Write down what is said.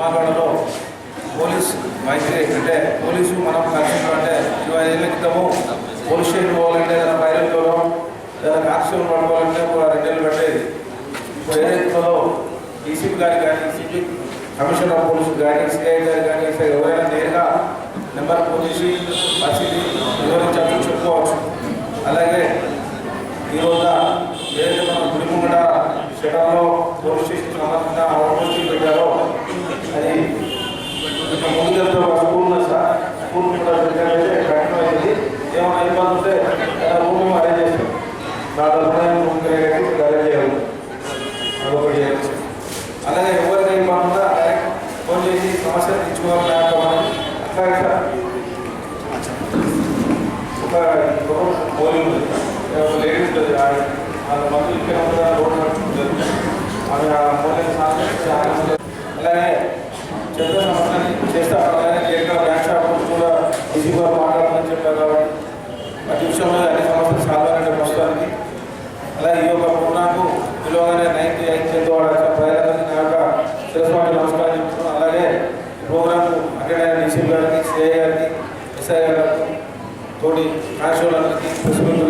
మాట్లాడలో police మైత్రి అంటే police మనం కలిసి అంటే ఇరవై ఏళ్ళ క్రితము పోలీస్ స్టేషన్ పోవాలంటే ఏదైనా పైరల్లో లేదా కాన్స్టేబుల్ పడుకోవాలంటే రెండేళ్ళు పెట్టేది. ఇప్పుడు ఏదైతే డీసీపీ గారికి కానీ డీసీపీ కమిషనర్ ఆఫ్ పోలీసు కానీ సిఐ గారు కానీ ఎవరైనా నేరుగా నెంబర్ ఫోన్ చేసి పరిస్థితి వివరించాలని చెప్పుకోవచ్చు. అలాగే ఈరోజు ఏదైతే మనం గుడి ముంగట పోలీస్ స్టేషన్ సంబంధించిన కూడా పెట్టారంటే కంటిన్యూ అయింది ఏమైనా ఇబ్బంది ఉంటే రూమ్ అరేంజ్ చేస్తాం నా తరఫున రూమ్ అరేంజ్ చేయాలి అదొకటి చేయాలి అలాగే ఎవరికి ఇబ్బంది ఉందో డైరెక్ట్ ఫోన్ చేసి సమస్య తెచ్చుకోవాలి లేకపోతే అట్లాగే సార్ ఒక పోలింగ్ ఉంది ఒక లేడీ ఉంటుంది ఆవిడ వాళ్ళ మందులు ఇక్కడ ఉంటుందా రోడ్డు నడుచుకుంటుంది ఆమె ఆ పోలింగ్ సాధించి అలాగే చెత్త సమస్యని చేస్తా ఈజీ గారు మాట్లాడమని చెప్పారు కాబట్టి ప్రతి విషయంలో అన్ని సమస్యలు సాల్వ్ ప్రస్తుతానికి అలా ఈ యొక్క పూర్ణాకు విలువగానే నైన్టీ ఐదు టెన్త్ వాడు ప్రజలందరికీ నా యొక్క శిరస్వామి నమస్కారం చెప్తున్నాను అలాగే ఈ ప్రోగ్రాంకు అక్కడ అయిన గారికి సిఐ గారికి ఎస్ఐ గారికి తోటి కానిస్టేబుల్ అందరికీ ప్రెసిడెంట్